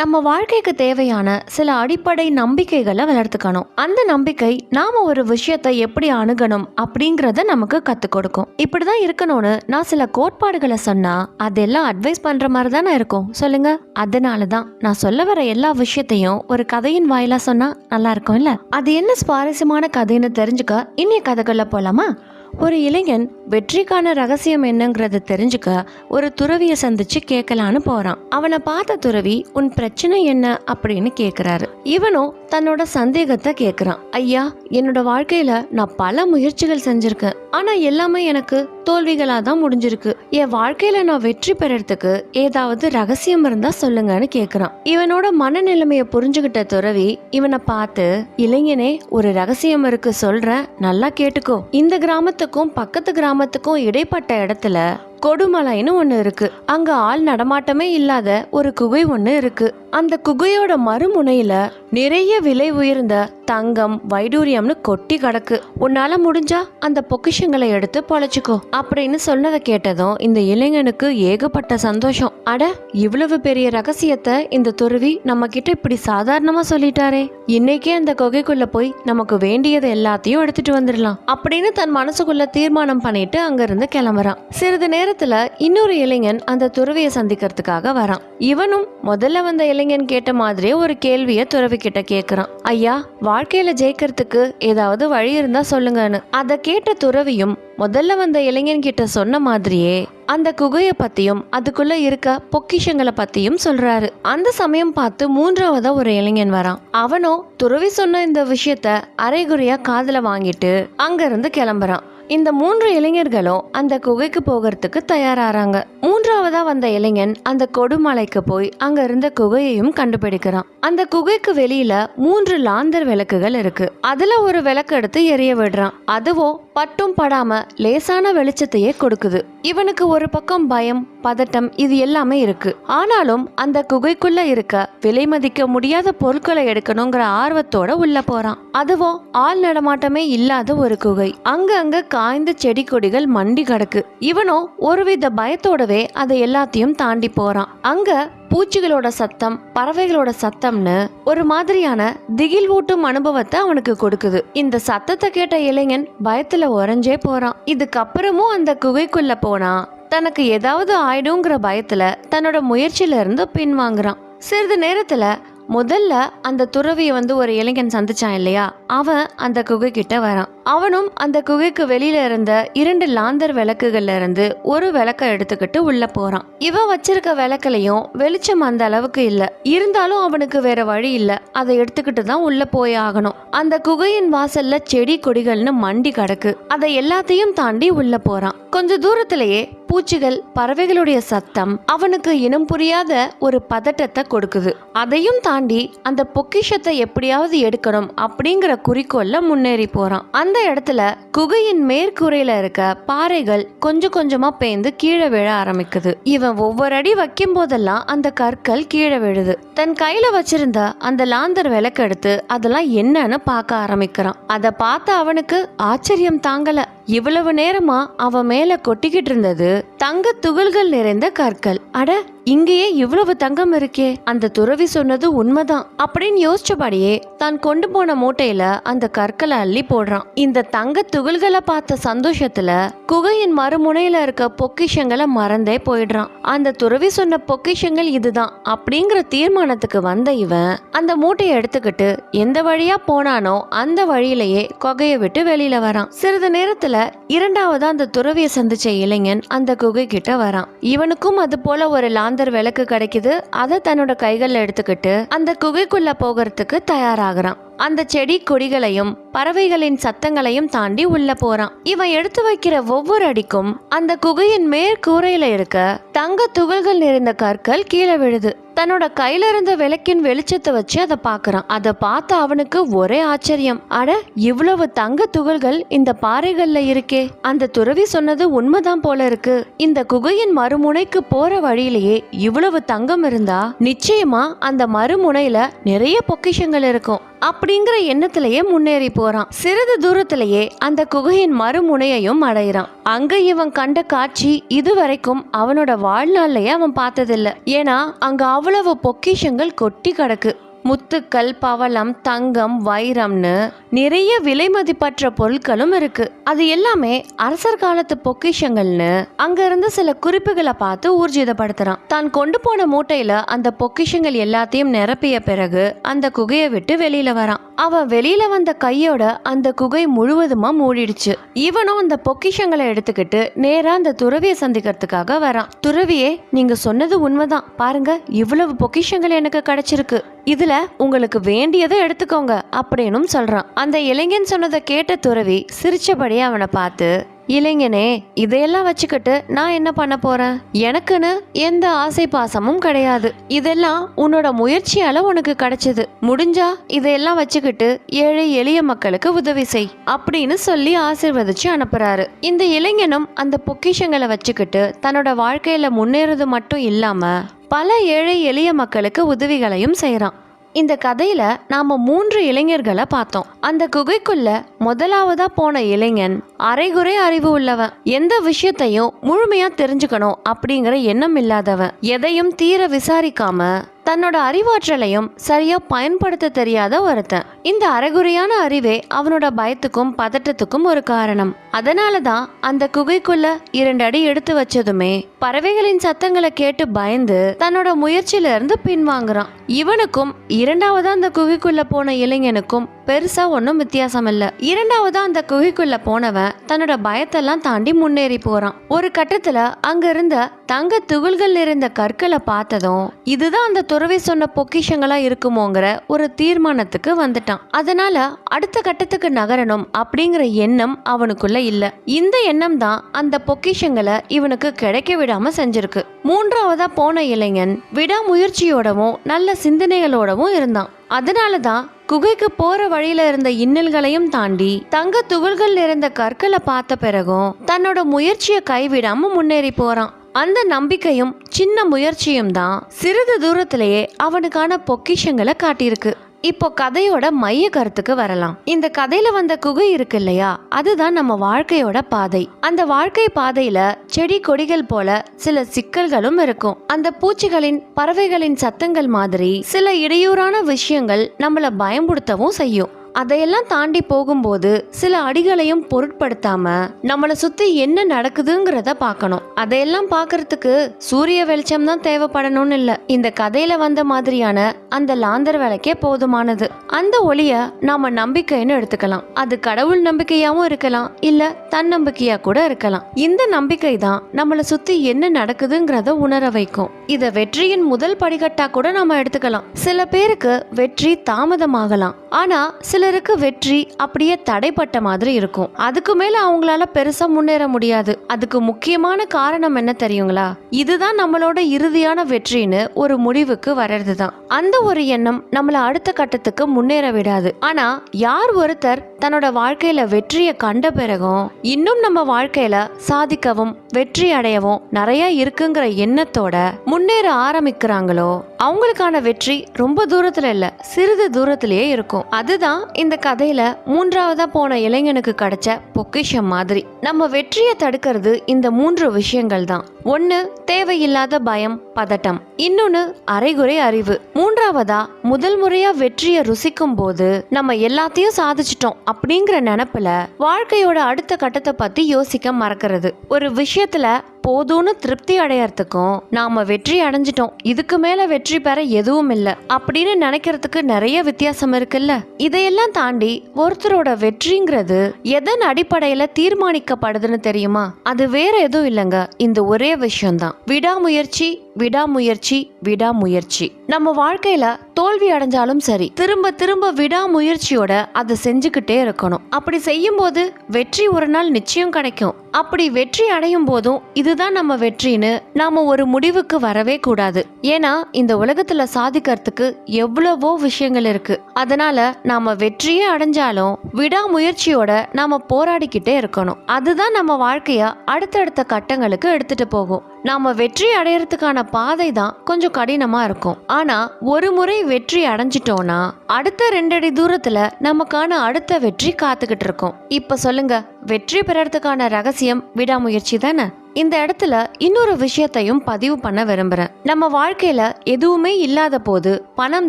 நம்ம வாழ்க்கைக்கு தேவையான சில அடிப்படை நம்பிக்கைகளை வளர்த்துக்கணும். அந்த நம்பிக்கை நாம ஒரு விஷயத்தை எப்படி அணுகணும் அப்படிங்கிறத நமக்கு கற்றுக் கொடுக்கும். இப்படிதான் இருக்கணும்னு நான் சில கோட்பாடுகளை சொன்னா அதெல்லாம் அட்வைஸ் பண்ற மாதிரி தானே இருக்கும். சொல்லுங்க. அதனால தான் நான் சொல்ல வர எல்லா விஷயத்தையும் ஒரு கதையின் வாயிலா சொன்னா நல்லா இருக்கும்ல? அது என்ன சுவாரஸ்யமான கதைன்னு தெரிஞ்சுக்க இன்னைய கதைக்குள்ள போலாமா? ஒரு இளைஞன் வெற்றிக்கான ரகசியம் என்னங்கிறத தெரிஞ்சுக்க ஒரு துறவியை சந்திச்சு கேட்கலான்னு போறான். அவனை பார்த்த துறவி உன் பிரச்சனை என்ன? அப்படின்னு கேட்கிறாரு இவனும் தன்னோட சந்தேகத்தை கேட்கிறான் ஐயா என்னோட வாழ்க்கையில நான் பல முயற்சிகள் செஞ்சிருக்கேன். ஆனா எல்லாமே எனக்கு தோல்விகளாக தான் முடிஞ்சிருக்கு. என் வாழ்க்கையில நான் வெற்றி பெறறதுக்கு ஏதாவது ரகசியம் இருந்தா சொல்லுங்கன்னு கேட்குறான் இவனோட மனநிலைமையை புரிஞ்சுக்கிட்ட துறவி இவனை பார்த்து இளைஞனே ஒரு ரகசியம் இருக்கு சொல்றேன். நல்லா கேட்டுக்கோ. இந்த கிராமத்துக்கும் பக்கத்து கிராமத்துக்கும் இடைப்பட்ட இடத்துல கொடுமலைன்னு ஒன்று இருக்கு. அங்க ஆள் நடமாட்டமே இல்லாத ஒரு குகை ஒன்று இருக்கு. அந்த குகையோட மறுமுனையில நிறைய விலை உயர்ந்த தங்கம் வைடூரியம்னு கொட்டி கிடக்கு. உன்னால முடிஞ்சா அந்த பொக்கிஷங்களை எடுத்து பொழைச்சிக்கோ. அப்படின்னு சொன்னதை கேட்டதும் இந்த இளைஞனுக்கு ஏகப்பட்ட சந்தோஷம். அட இவ்வளவு பெரிய ரகசியத்தை இந்த துருவி நம்ம கிட்ட இப்படி சாதாரணமா சொல்லிட்டாரே. இன்னைக்கே அந்த குகைக்குள்ள போய் நமக்கு வேண்டியது எல்லாத்தையும் எடுத்துட்டு வந்துடலாம். அப்படின்னு தன் மனசுக்குள்ள தீர்மானம் பண்ணிட்டு அங்கிருந்து கிளம்புறான். சிறிது நேரம் நேரத்துல இன்னொரு இளைஞன் அந்த துறவியை சந்திக்கிறதுக்காக வரான். இவனும் முதல்ல வந்த இளைஞன் கேட்ட மாதிரியே ஒரு கேள்வியை துறவி கிட்ட கேக்குறான். ஐயா வாழ்க்கையில ஜெயிக்கிறதுக்கு ஏதாவது வழி இருந்தா சொல்லுங்கன்னு. அதை கேட்ட துறவியும் முதல்ல வந்த இளைஞன் கிட்ட சொன்ன மாதிரியே அந்த குகையை பத்தியும் அதுக்குள்ள இருக்க பொக்கிஷங்களை பத்தியும் சொல்றாரு. அந்த சமயம் பார்த்து மூன்றாவதா ஒரு இளைஞன் வரான். அவனோ துறவி சொன்ன இந்த விஷயத்த அரைகுறையா காதல வாங்கிட்டு அங்கிருந்து கிளம்புறான். இந்த மூன்று இளைஞர்களும் அந்த குகைக்கு போகிறதுக்கு தயாராறாங்க. மூன்றாவதா வந்த இளைஞன் அந்த கொடுமலைக்கு போய் அங்க இருந்த குகையையும் கண்டுபிடிக்கிறான். அந்த குகைக்கு வெளியில மூன்று லாந்தர் விளக்குகள் இருக்கு. அதுல ஒரு விளக்கு எடுத்து எரிய விடுறான். அதுவும் பட்டும் படாம லேசான வெளிச்சத்தையே கொடுக்குது. இவனுக்கு ஒரு பக்கம் பயம் பதட்டம் இது எல்லாமே இருக்கு. ஆனாலும் அந்த குகைக்குள்ள இருக்க விலை மதிக்க முடியாத பொருட்களை எடுக்கணுங்கிற ஆர்வத்தோட உள்ள போறான். அதுவும் ஆள் நடமாட்டமே இல்லாத ஒரு குகை. அங்க அங்க காய்ந்த செடி கொடிகள் மண்டி கிடக்கு. இவனும் ஒருவித பயத்தோடவே அதை எல்லாத்தையும் தாண்டி போறான். அங்க பூச்சிகளோட சத்தம் பறவைகளோட சத்தம்னு ஒரு மாதிரியான திகில் ஊட்டும் அனுபவத்தை அவனுக்கு கொடுக்குது. இந்த சத்தத்தை கேட்ட இளைஞன் பயத்துல உறைஞ்சே போறான். இதுக்கப்புறமும் அந்த குகைக்குள்ள போனா தனக்கு ஏதாவது ஆயிடுங்கிற பயத்துல தன்னோட முயற்சியில இருந்து பின்வாங்குறான். சிறிது நேரத்துல முதல்ல அந்த துறவியை வந்து ஒரு இளைஞன் சந்திச்சான் இல்லையா? அவன் அந்த குகை கிட்ட வரான். அவனும் அந்த குகைக்கு வெளியில இருந்த இரண்டு லாந்தர் விளக்குகள்ல இருந்து ஒரு விளக்க எடுத்துக்கிட்டு உள்ள போறான். இவன் வச்சிருக்க விளக்குலையும் வெளிச்சம் அந்த அளவுக்கு இல்ல. இருந்தாலும் அவனுக்கு வேற வழி இல்ல. அதை எடுத்துக்கிட்டு தான் உள்ள போய் ஆகணும். அந்த குகையின் வாசல்ல செடி கொடிகள்னு மண்டி கிடக்கு. அதை எல்லாத்தையும் தாண்டி உள்ள போறான். கொஞ்ச தூரத்திலேயே பூச்சிகள் பறவைகளுடைய சத்தம் அவனுக்கு இனம் புரியாத ஒரு பதட்டத்தை கொடுக்குது. அதையும் தாண்டி அந்த பொக்கிஷத்தை எப்படியாவது எடுக்கணும் அப்படிங்கிற குறிக்கோள்ல முன்னேறி போறான். அந்த அந்த இடத்துல குகையின் மேற்கூரையில இருக்க பாறைகள் கொஞ்சம் கொஞ்சமா பேந்து கீழே விழ ஆரம்பிக்குது. இவன் ஒவ்வொரு அடி வைக்கும் போதெல்லாம் அந்த கற்கள் கீழே விழுது. தன் கையில வச்சிருந்த அந்த லாந்தர் விளக்கெடுத்து அதெல்லாம் என்னன்னு பார்க்க ஆரம்பிக்கிறான். அதை பார்த்த அவனுக்கு ஆச்சரியம் தாங்கல. இவ்வளவு நேரமா அவன் மேல கொட்டிக்கிட்டு இருந்தது. தங்க துகள்கள் நிறைந்த கற்கள். அட இங்கேயே இவ்வளவு தங்கம் இருக்கே. அந்த துறவி சொன்னது உண்மைதான். அப்படின்னு யோசிச்சபடியே தான் கொண்டு போன மூட்டையில அந்த கற்களை அள்ளி போடுறான். இந்த தங்க துகள்களை பார்த்த சந்தோஷத்துல குகையின் மறுமுனையில இருக்க பொக்கிஷங்களை மறந்தே போயிடுறான். அந்த துறவி சொன்ன பொக்கிஷங்கள் இதுதான் அப்படிங்கிற தீர்மானத்துக்கு வந்த இவன் அந்த மூட்டையை எடுத்துக்கிட்டு எந்த வழியா போனானோ அந்த வழியிலேயே குகையை விட்டு வெளியில வரான். சிறிது நேரத்துல இரண்டாவதா அந்த துறவியை சந்திச்ச இளைஞன் அந்த குகை கிட்ட வரான். இவனுக்கும் அது போல ஒரு லாந்தர் விளக்கு கிடைக்குது. அதை தன்னோட கைகள்ல எடுத்துக்கிட்டு அந்த குகைக்குள்ள போகிறதுக்கு தயாராகிறான். அந்த செடி கொடிகளையும் பறவைகளின் சத்தங்களையும் தாண்டி உள்ள போறான். இவன் எடுத்து வைக்கிற ஒவ்வொரு அடிக்கும் அந்த குகையின் மேற்கூரையில இருக்க தங்க துகள்கள் நிறைந்த கற்கள் கீழே விழுது. தன்னோட கையில இருந்த விளக்கின் வெளிச்சத்தை வச்சு அதை பாக்குறான் அதை பார்த்த அவனுக்கு ஒரே ஆச்சரியம். அட இவ்வளவு தங்க துகள்கள் இந்த பாறைகள்ல இருக்கே. அந்த துறவி சொன்னது உண்மைதான் போல இருக்கு. இந்த குகையின் மறுமுனைக்கு போற வழியிலேயே இவ்வளவு தங்கம் இருந்தா நிச்சயமா அந்த மறுமுனையில நிறைய பொக்கிஷங்கள் இருக்கும். அப்படிங்கிற எண்ணத்திலேயே முன்னேறி போறான். சிறிது தூரத்திலேயே அந்த குகையின் மறுமுனையையும் அடையிறான் அங்க இவன் கண்ட காட்சி இதுவரைக்கும் அவனோட வாழ்நாள்லயே அவன் பார்த்ததில்ல. ஏன்னா அங்க அவ்வளவு பொக்கிஷங்கள் கொட்டி கிடக்கு. முத்துக்கள் பவளம் தங்கம் வைரம்னு நிறைய விலை மதிப்பற்ற பொருட்களும் இருக்கு. அது எல்லாமே அரசர் காலத்து பொக்கிஷங்கள்னு அங்க இருந்து சில குறிப்புகளை பார்த்து ஊர்ஜிதப்படுத்துறான். தான் கொண்டு போன மூட்டையில அந்த பொக்கிஷங்கள் எல்லாத்தையும் நிரப்பிய பிறகு அந்த குகையை விட்டு வெளியில வரான். அவன் வெளியில வந்த கையோட அந்த குகை முழுவதுமா மூடிடுச்சு. இவனும் அந்த பொக்கிஷங்களை எடுத்துக்கிட்டு நேரா அந்த துறவியை சந்திக்கிறதுக்காக வரான். துறவியே நீங்க சொன்னது உண்மைதான். பாருங்க இவ்வளவு பொக்கிஷங்கள் எனக்கு கிடைச்சிருக்கு. இதுல உங்களுக்கு வேண்டியதை எடுத்துக்கோங்க அப்படின்னும் சொல்றான். அந்த இளைஞன் சொன்னதை கேட்ட துறவி சிரித்தபடி அவனை பார்த்து இளைஞனே இதையெல்லாம் வச்சுக்கிட்டு நான் என்ன பண்ண போறேன்? எனக்குன்னு எந்த ஆசை பாசமும் கிடையாது. இதெல்லாம் உன்னோட முயற்சியால உனக்கு கிடைச்சது. முடிஞ்சா இதையெல்லாம் வச்சுக்கிட்டு ஏழை எளிய மக்களுக்கு உதவி செய் அப்படின்னு சொல்லி ஆசிர்வதிச்சு அனுப்புறாரு. இந்த இளைஞனும் அந்த பொக்கிஷங்களை வச்சுக்கிட்டு தன்னோட வாழ்க்கையில முன்னேறது மட்டும் இல்லாம பல ஏழை எளிய மக்களுக்கு உதவிகளையும் செய்கிறான் இந்த கதையில நாம மூன்று இளைஞர்களை பார்த்தோம். அந்த குகைக்குள்ள முதலாவதா போன இளைஞன் அரைகுறை அறிவு உள்ளவன். எந்த விஷயத்தையும் முழுமையா தெரிஞ்சுக்கணும் அப்படிங்கிற எண்ணம் இல்லாதவன். எதையும் தீர விசாரிக்காம தன்னோட அறிவாற்றலையும் சரியாக பயன்படுத்த தெரியாத ஒருத்தன். இந்த அறகுறையான அறிவே அவனோட பயத்துக்கும் பதட்டத்துக்கும் ஒரு காரணம். அதனால தான் அந்த குகைக்குள்ள இரண்டு அடி எடுத்து வச்சதுமே பறவைகளின் சத்தங்களை கேட்டு பயந்து தன்னோட முயற்சியிலிருந்து பின்வாங்குறான். இவனுக்கும் இரண்டாவதாக அந்த குகைக்குள்ள போன இளைஞனுக்கும் பெருசாக ஒன்றும் வித்தியாசம் இல்லை இரண்டாவது அந்த குகைக்குள்ளே போனவன் தன்னோட பயத்தெல்லாம் தாண்டி முன்னேறி போகிறான் ஒரு கட்டத்தில் அங்கே இருந்த தங்க துகள்கள் இருந்த கற்களை பார்த்ததும் இதுதான் அந்த துறவி சொன்ன பொக்கிஷங்களா இருக்குமோங்கிற ஒரு தீர்மானத்துக்கு வந்துட்டான். அதனால அடுத்த கட்டத்துக்கு நகரணும் அப்படிங்கிற எண்ணம் அவனுக்குள்ள இல்ல. இந்த எண்ணம் தான் அந்த பொக்கிஷங்களை இவனுக்கு கிடைக்க விடாம செஞ்சிருக்கு. மூன்றாவதா போன இளைஞன் விடாமுயற்சியோடவும் நல்ல சிந்தனைகளோடவும் இருந்தான். அதனால தான் குகைக்கு போற வழியில இருந்த இன்னல்களையும் தாண்டி தங்க துகள்கள் நிறைந்த கற்களை பார்த்த பிறகும் தன்னோட முயற்சியை கைவிடாம முன்னேறி போறான். அந்த நம்பிக்கையும் சின்ன முயற்சியும் தான் சிறிது தூரத்திலேயே அவனுக்கான பொக்கிஷங்களை காட்டியிருக்கு. இப்போ கதையோட மைய கருத்துக்கு வரலாம். இந்த கதையில வந்த குகை இருக்கு இல்லையா? அதுதான் நம்ம வாழ்க்கையோட பாதை. அந்த வாழ்க்கை பாதையில செடி கொடிகள் போல சில சிக்கல்களும் இருக்கும். அந்த பூச்சிகளின் பறவைகளின் சத்தங்கள் மாதிரி சில இடையூறான விஷயங்கள் நம்மள பயமுடுத்தவும் செய்யும். அதையெல்லாம் தாண்டி போகும்போது சில அடிகளையும் பொருட்படுத்தாம நம்மளை சுத்தி என்ன நடக்குதுங்கிறத பார்க்கணும். அதையெல்லாம் பார்க்கறதுக்கு சூரிய வெளிச்சம் தான் தேவைப்படணும்னு இல்ல. இந்த கதையில வந்த மாதிரியான அந்த லாந்தர் வேலைக்கே போதுமானது. அந்த ஒளிய நாம நம்பிக்கைன்னு எடுத்துக்கலாம். அது கடவுள் நம்பிக்கையாவும் இருக்கலாம். இல்ல தன்னம்பிக்கையா கூட இருக்கலாம். இந்த நம்பிக்கை தான் நம்மளை சுத்தி என்ன நடக்குதுங்கிறத உணர வைக்கும். இத வெற்றியின் முதல் படிக்கட்டா கூட நாம எடுத்துக்கலாம். சில பேருக்கு வெற்றி தாமதமாகலாம். ஆனா சிலருக்கு வெற்றி அப்படியே தடைப்பட்ட மாதிரி இருக்கும். அதுக்கு மேல அவங்களால பெருசா முன்னேற முடியாது. அதுக்கு முக்கியமான காரணம் என்ன தெரியுங்களா? இதுதான் நம்மளோட இறுதியான வெற்றின்னு ஒரு முடிவுக்கு வர்றதுதான். அந்த ஒரு எண்ணம் நம்மள அடுத்த கட்டத்துக்கு முன்னேற விடாது. ஆனா யார் ஒருத்தர் தன்னோட வாழ்க்கையில வெற்றியை கண்ட பிறகும் இன்னும் நம்ம வாழ்க்கையில சாதிக்கவும் வெற்றி அடையவும் நிறைய இருக்குங்கிற எண்ணத்தோட முன்னேற ஆரம்பிக்கிறாங்களோ அவங்களுக்கான வெற்றி ரொம்ப தூரத்துல இல்ல சிறிது தூரத்திலேயே இருக்கும். அதுதான் இந்த கதையில மூன்றாவதா போன இளைஞனுக்கு கிடைச்ச பொக்கிஷம் மாதிரி. நம்ம வெற்றியை தடுக்கிறது இந்த மூன்று விஷயங்கள் தான். ஒன்று தேவையில்லாத பயம் பதட்டம். இன்னொன்னு அரைகுறை அறிவு. மூன்றாவதா முதல் முறையா வெற்றியை ருசிக்கும் போது நம்ம எல்லாத்தையும் சாதிச்சிட்டோம். அப்படிங்கிற நினப்பில் வாழ்க்கையோட அடுத்த கட்டத்தை பற்றி யோசிக்க மறக்கிறது. ஒரு விஷயத்தில் போதும்னு திருப்தி அடையறதுக்கும் நாம வெற்றி அடைஞ்சிட்டோம். இதுக்கு மேல வெற்றி பெற எதுவும் இல்ல. அப்படின்னு நினைக்கிறதுக்கு நிறைய வித்தியாசம் இருக்குல்ல. இதையெல்லாம் தாண்டி ஒருத்தரோட வெற்றிங்கிறது எதன் அடிப்படையில தீர்மானிக்கப்படுதுன்னு தெரியுமா? அது வேற எதுவும் இல்லைங்க. இந்த ஒரே விஷயம்தான். விடாமுயற்சி விடாமுயற்சி விடாமுயற்சி. நம்ம வாழ்க்கையில தோல்வி அடைஞ்சாலும் சரி திரும்ப திரும்ப விடாமுயற்சியோட அதை செஞ்சுக்கிட்டே இருக்கணும். அப்படி செய்யும் போது வெற்றி ஒரு நாள் நிச்சயம் கிடைக்கும். அப்படி வெற்றி அடையும் போதும் இதுதான் நம்ம வெற்றின்னு நாம ஒரு முடிவுக்கு வரவே கூடாது. ஏன்னா இந்த உலகத்துல சாதிக்கிறதுக்கு எவ்வளவோ விஷயங்கள் இருக்கு. அதனால நாம வெற்றியே அடைஞ்சாலும் விடாமுயற்சியோட நாம போராடிக்கிட்டே இருக்கணும். அதுதான் நம்ம வாழ்க்கைய அடுத்தடுத்த கட்டங்களுக்கு எடுத்துட்டு போகும். நாம வெற்றி அடையறதுக்கான பாதை தான் கொஞ்சம் கடினமா இருக்கும். ஆனா ஒரு முறை வெற்றி அடைஞ்சிட்டோம்னா அடுத்த ரெண்டடி தூரத்துல நமக்கான அடுத்த வெற்றி காத்துக்கிட்டு இருக்கும். இப்ப சொல்லுங்க வெற்றி பெறறதுக்கான ரகசியம் விடாமுயற்சி தானே? இந்த இடத்துல இன்னொரு விஷயத்தையும் பதிவு பண்ண விரும்புகிறேன் நம்ம வாழ்க்கையில் எதுவுமே இல்லாத போது பணம்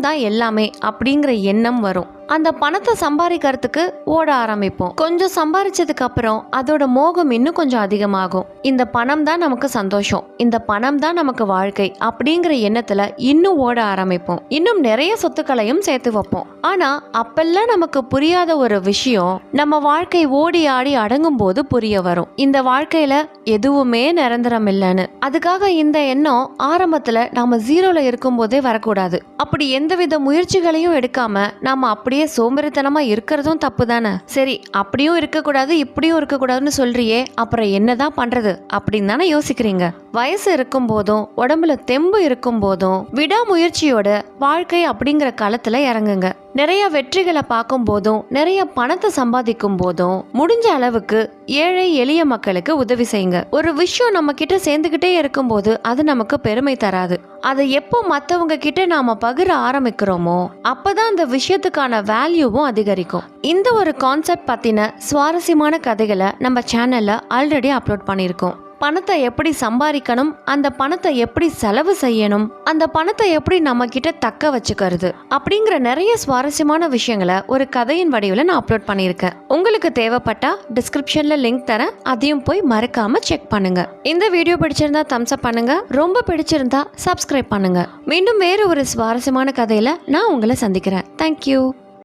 தான் எல்லாமே அப்படிங்கிற எண்ணம் வரும். அந்த பணத்தை சம்பாதிக்கிறதுக்கு ஓட ஆரம்பிப்போம். கொஞ்சம் சம்பாரிச்சதுக்கு அப்புறம் அதோட மோகம் இன்னும் கொஞ்சம் அதிகமாகும். இந்த பணம் தான் நமக்கு சந்தோஷம். இந்த பணம் தான் நமக்கு வாழ்க்கை அப்படிங்கிற எண்ணத்துல இன்னும் ஓட ஆரம்பிப்போம். இன்னும் நிறைய சொத்துக்களையும் சேர்த்து வைப்போம். ஆனா அப்பெல்லாம் நமக்கு புரியாத ஒரு விஷயம் நம்ம வாழ்க்கை ஓடி ஆடி அடங்கும் போது புரிய வரும். இந்த வாழ்க்கையில எதுவுமே நிரந்தரம் இல்லைன்னு. அதுக்காக இந்த எண்ணம் ஆரம்பத்தில் நாம ஜீரோவில் இருக்கும் போதே வரக்கூடாது. அப்படி எந்தவித முயற்சிகளையும் எடுக்காம நாம அப்படியே சோம்பேறித்தனமா இருக்கிறதும் தப்பு தானே சரி அப்படியும் இருக்கக்கூடாது இப்படியும் இருக்கக்கூடாதுன்னு சொல்றியே அப்புறம் என்னதான் பண்றது அப்படின்னு தானே யோசிக்கிறீங்க? வயசு இருக்கும் போதும் உடம்புல தெம்பு இருக்கும் போதும் விடாமுயற்சியோட வாழ்க்கை அப்படிங்கிற களத்துல இறங்குங்க. நிறைய வெற்றிகளை பார்க்கும் போதும் நிறைய பணத்தை சம்பாதிக்கும் போதும் முடிஞ்ச அளவுக்கு ஏழை எளிய மக்களுக்கு உதவி செய்யுங்க. ஒரு விஷயம் நம்ம கிட்ட சேர்ந்துகிட்டே இருக்கும்போது அது நமக்கு பெருமை தராது. அதை எப்போ மற்றவங்க கிட்ட நாம பகிர ஆரம்பிக்கிறோமோ அப்பதான் அந்த விஷயத்துக்கான வேல்யூவும் அதிகரிக்கும். இந்த ஒரு கான்செப்ட் பத்தின சுவாரஸ்யமான கதைகளை நம்ம சேனல்ல ஆல்ரெடி அப்லோட் பண்ணியிருக்கோம். பணத்தை எப்படி சம்பாதிக்கணும் அந்த பணத்தை எப்படி செலவு செய்யணும் அந்த பணத்தை எப்படி நம்ம கிட்ட தக்க வச்சுக்கிறது அப்படிங்கிற நிறைய சுவாரஸ்யமான விஷயங்களை ஒரு கதையின் வடிவில் நான் அப்லோட் பண்ணியிருக்கேன். உங்களுக்கு தேவைப்பட்டா டிஸ்கிரிப்ஷன்ல லிங்க் தரேன். அதையும் போய் மறக்காம செக் பண்ணுங்க. இந்த வீடியோ பிடிச்சிருந்தா தம்ஸ் அப் பண்ணுங்க. ரொம்ப பிடிச்சிருந்தா சப்ஸ்கிரைப் பண்ணுங்க. மீண்டும் வேறு ஒரு சுவாரஸ்யமான கதையில நான் உங்களை சந்திக்கிறேன். தேங்க்யூ